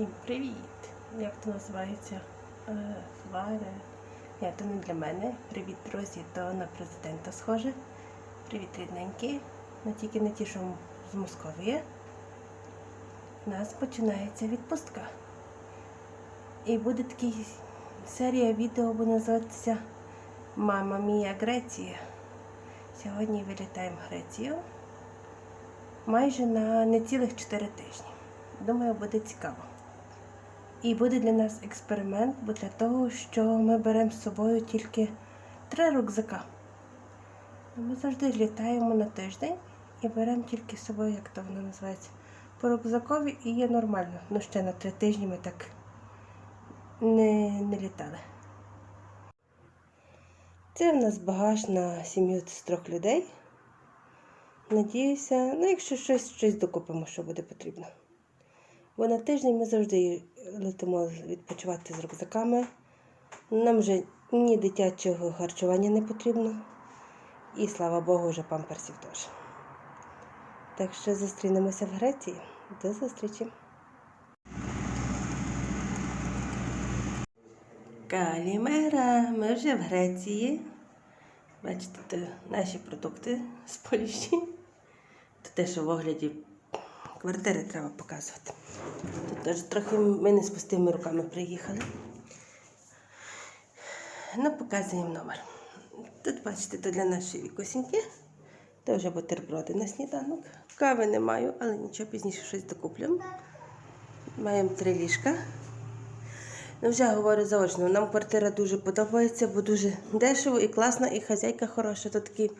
Всім привіт! Як то називається? Е, Варе. Ні, то не для мене. Привіт, друзі, то на президента схоже. Привіт, рідненькі. Ну тільки не ті, що з Московії. У нас починається відпустка. І буде такий серія відео буде називатися Мама Мія Греція. Сьогодні вилітаємо в Грецію майже на нецілих 4 тижні. Думаю, буде цікаво. І буде для нас експеримент, бо для того, що ми беремо з собою тільки три рюкзака. Ми завжди літаємо на тиждень і беремо тільки з собою, як то воно називається, по рюкзакові і є нормально. Ну ще на три тижні ми так не, не літали. Це в нас багаж на сім'ю з трьох людей. Надіюся, ну якщо щось, щось докупимо, що буде потрібно. Бо на тиждень ми завжди летимо відпочивати з рюкзаками. Нам вже ні дитячого харчування не потрібно. І слава Богу, вже памперсів теж. Так що зустрінемося в Греції. До зустрічі! Калімера, ми вже в Греції. Бачите, наші продукти з Польщі. Те, що в огляді квартири треба показувати. Тут теж трохи ми не з пустими руками приїхали. Ну, показуємо номер. Тут, бачите, то для нашої вікусіньки. Це вже бутерброди на сніданок. Кави не маю, але нічого пізніше щось докуплю. Маємо три ліжка. Ну, вже говорю заочно, нам квартира дуже подобається, бо дуже дешево і класна, і хазяйка хороша. Тут такий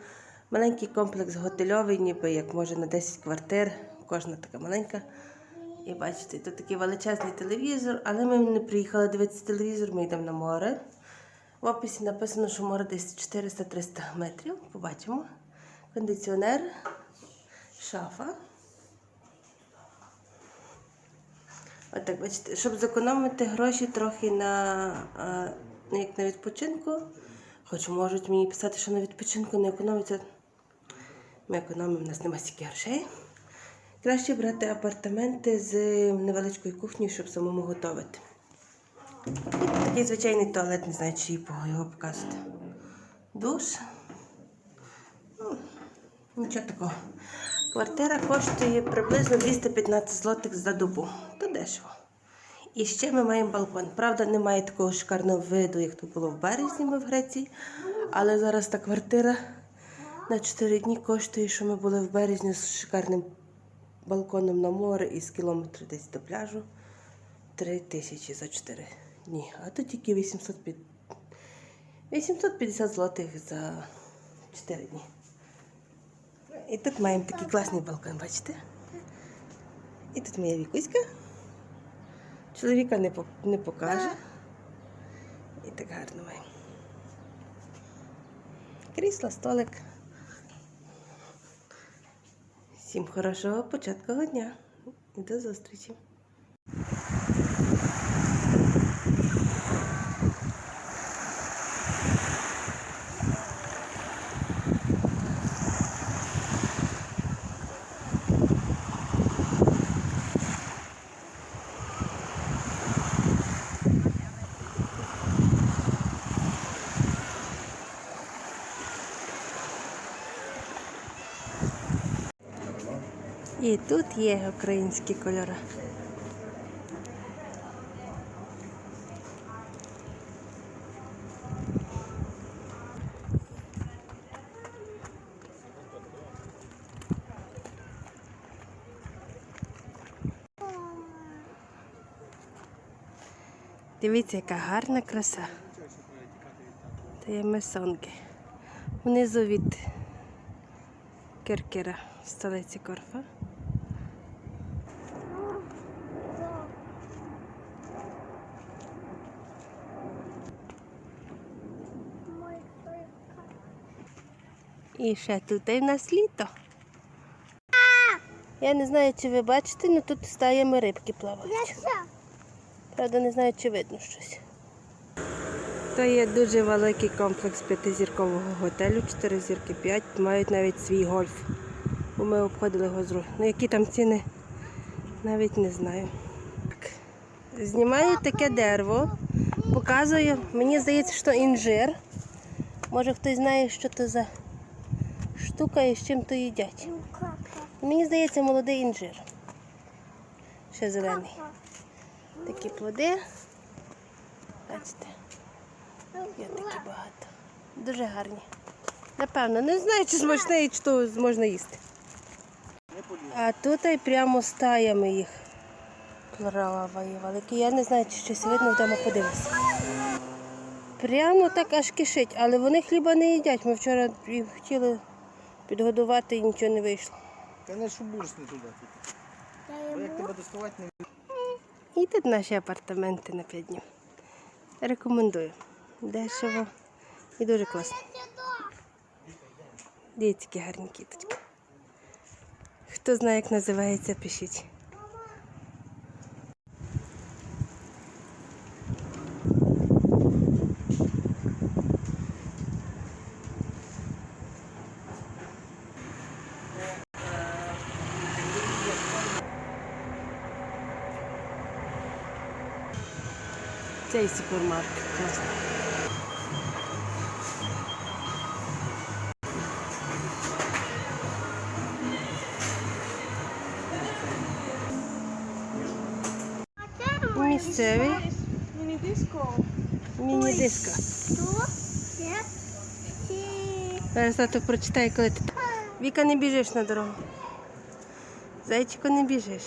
маленький комплекс готельовий, ніби як може на 10 квартир, кожна така маленька. І бачите, тут такий величезний телевізор, але ми не приїхали дивитися телевізор, ми йдемо на море. В описі написано, що море десь 400-300 метрів. Побачимо. Кондиціонер, шафа. Отак, бачите, щоб зекономити гроші трохи на, а, ну, як на відпочинку. Хоч можуть мені писати, що на відпочинку не економиться. Ми економимо, у нас немає стільки грошей. Краще брати апартаменти з невеличкою кухнею, щоб самому готувати. Такий звичайний туалет, не знаю, чи його показувати. Душ. Ну, Нічого такого. Квартира коштує приблизно 215 злотих за добу. То дешево. І ще ми маємо балкон. Правда, немає такого шикарного виду, як то було в березні ми в Греції. Але зараз та квартира на 4 дні коштує, що ми були в березні з шикарним балконом на море і з кілометра десь до пляжу. 3 тисячі за 4 дні. А тут тільки 850 850 злотих за 4 дні. І тут маємо такий класний балкон, бачите? І тут моя вікуська. Чоловіка не, не покаже. І так гарно маємо. Крісло, столик. Всім хорошого початкового дня. І до зустрічі. І тут є українські кольори. Дивіться, яка гарна краса. Це є месонки. Внизу від Киркера, столиці Корфа. І ще тут і в нас літо. Я не знаю, чи ви бачите, але тут стаями рибки плавають. Правда, не знаю, чи видно щось. То є дуже великий комплекс п'ятизіркового готелю, 4 зірки 5, мають навіть свій гольф. Бо ми обходили його з рук. Ну які там ціни, навіть не знаю. Так. Знімаю таке дерево, показую, мені здається, що інжир. Може хтось знає, що це за штука і з чим то їдять. Мені здається, молодий інжир. Ще зелений. Такі плоди. Бачите, є такі багато. Дуже гарні. Напевно, не знаю, чи смачне і чи то можна їсти. А тут і прямо стаями їх плаває. Я не знаю, чи щось видно, вдома подивимося. Прямо так аж кишить, але вони хліба не їдять. Ми вчора їх хотіли підгодувати і нічого не вийшло. Та не шубурсни туди. Бо як тебе доставати не І в наші апартаменти на 5 днів. Рекомендую. Дешево і дуже класно. Дивіться, які гарні кіточки. Хто знає, як називається, пишіть. Цей супермаркет. Місцевий Міні-диско. міні-диско. Зараз тато прочитає, коли ти. Віка, не біжиш на дорогу. Зайчику, не біжиш.